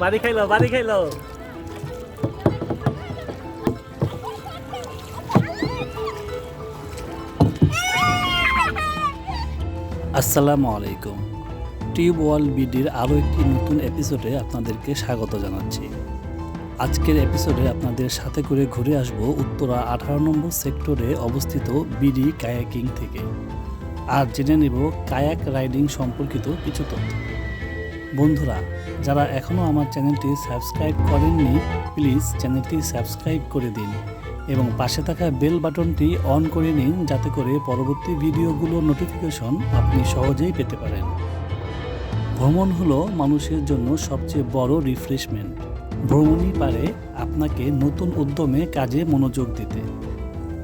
বাড়ি খাইলো বাড়ি খাইলো। আসসালামু আলাইকুম। টিউব ওয়াল বিডির আরও একটি নতুন এপিসোডে আপনাদেরকে স্বাগত জানাচ্ছি। আজকের এপিসোডে আপনাদের সাথে করে ঘুরে আসব উত্তরা আঠারো নম্বর সেক্টরে অবস্থিত বিডি কায়াকিং থেকে। আর জেনে নেব কায়াক রাইডিং সম্পর্কিত কিছু তথ্য। বন্ধুরা, যারা এখনও আমার চ্যানেলটি সাবস্ক্রাইব করেননি, প্লিজ চ্যানেলটি সাবস্ক্রাইব করে দিন এবং পাশে থাকা বেল বাটনটি অন করে নিন যাতে করে পরবর্তী ভিডিওগুলোর নোটিফিকেশন আপনি সহজেই পেতে পারেন। ভ্রমণ হলো মানুষের জন্য সবচেয়ে বড় রিফ্রেশমেন্ট ভ্রমণই পারে আপনাকে নতুন উদ্যমে কাজে মনোযোগ দিতে।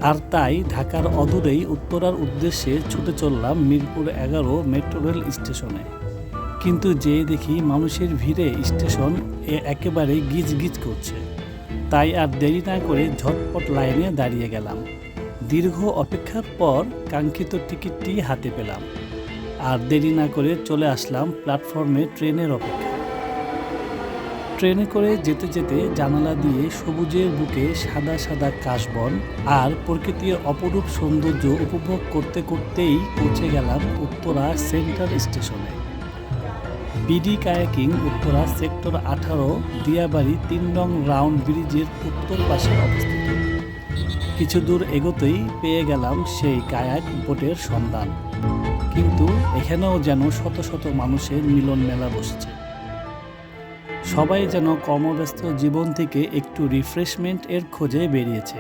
আর তাই ঢাকার অদূরেই উত্তরার উদ্দেশ্যে ছুটে চললাম মিরপুর এগারো মেট্রো রেল স্টেশনে। কিন্তু যেয়ে দেখি মানুষের ভিড়ে স্টেশন এ একেবারে গিজ গিজ করছে। তাই আর দেরি না করে ঝটপট লাইনে দাঁড়িয়ে গেলাম। দীর্ঘ অপেক্ষার পর কাঙ্ক্ষিত টিকিটটি হাতে পেলাম। আর দেরি না করে চলে আসলাম প্ল্যাটফর্মে ট্রেনের অপেক্ষা ট্রেনে করে যেতে যেতে জানালা দিয়ে সবুজের বুকে সাদা সাদা কাশবন আর প্রকৃতির অপরূপ সৌন্দর্য উপভোগ করতে করতেই পৌঁছে গেলাম উত্তরা সেন্ট্রাল স্টেশনে। বিডি কায়াকিং উত্তরা সেক্টর আঠারো, দিয়াবাড়ি তিন নং রাউন্ড ব্রিজের উত্তর পাশে অবস্থিত। কিছু দূর এগোতেই পেয়ে গেলাম সেই কায়াক বোটের সন্ধান। কিন্তু এখানেও যেন শত শত মানুষের মিলন মেলা বসেছে। সবাই যেন কর্মব্যস্ত জীবন থেকে একটু রিফ্রেশমেন্ট এর খোঁজে বেরিয়েছে।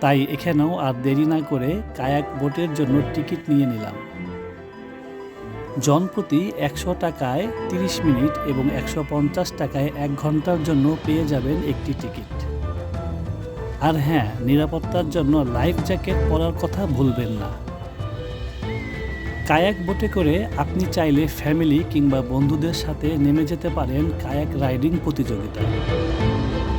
তাই এখানেও আর দেরি না করে কায়াক বোটের জন্য টিকিট নিয়ে নিলাম। জনপ্রতি একশো টাকায় তিরিশ মিনিট এবং একশো পঞ্চাশ টাকায় এক ঘণ্টার জন্য পেয়ে যাবেন একটি টিকিট। আর হ্যাঁ নিরাপত্তার জন্য লাইফ জ্যাকেট পরার কথা ভুলবেন না। কায়াক বোটে করে আপনি চাইলে ফ্যামিলি কিংবা বন্ধুদের সাথে নেমে যেতে পারেন কায়াক রাইডিং প্রতিযোগিতায়।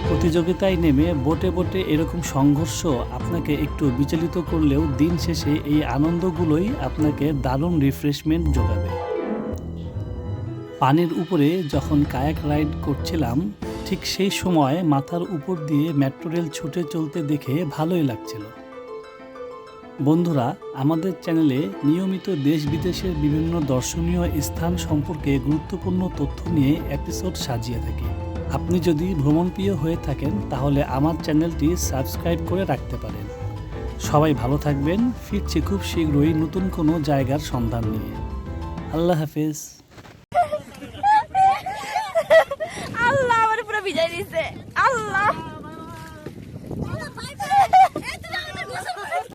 প্রতিযোগিতায় নেমে বোটে বোটে এরকম সংঘর্ষ আপনাকে একটু বিচলিত করলেও দিন শেষে এই আনন্দগুলোই আপনাকে দারুণ রিফ্রেশমেন্ট যোগাবে। পানির উপরে যখন কায়াক রাইড করছিলাম, ঠিক সেই সময় মাথার উপর দিয়ে মেট্রো রেল ছুটে চলতে দেখে ভালোই লাগছিল। বন্ধুরা, আমাদের চ্যানেলে নিয়মিত দেশ বিদেশের বিভিন্ন দর্শনীয় স্থান সম্পর্কে গুরুত্বপূর্ণ তথ্য নিয়ে এপিসোড সাজিয়ে থাকি। আপনি যদি ভ্রমণপ্রিয় হয়ে থাকেন, তাহলে আমার চ্যানেলটি সাবস্ক্রাইব করে রাখতে পারেন। সবাই ভালো থাকবেন, ফিরছি খুব শীঘ্রই নতুন কোনো জায়গার সন্ধান নিয়ে। আল্লাহ হাফিজ। আল্লাহ আমার পুরো বিজয় দিয়েছে। আল্লাহ।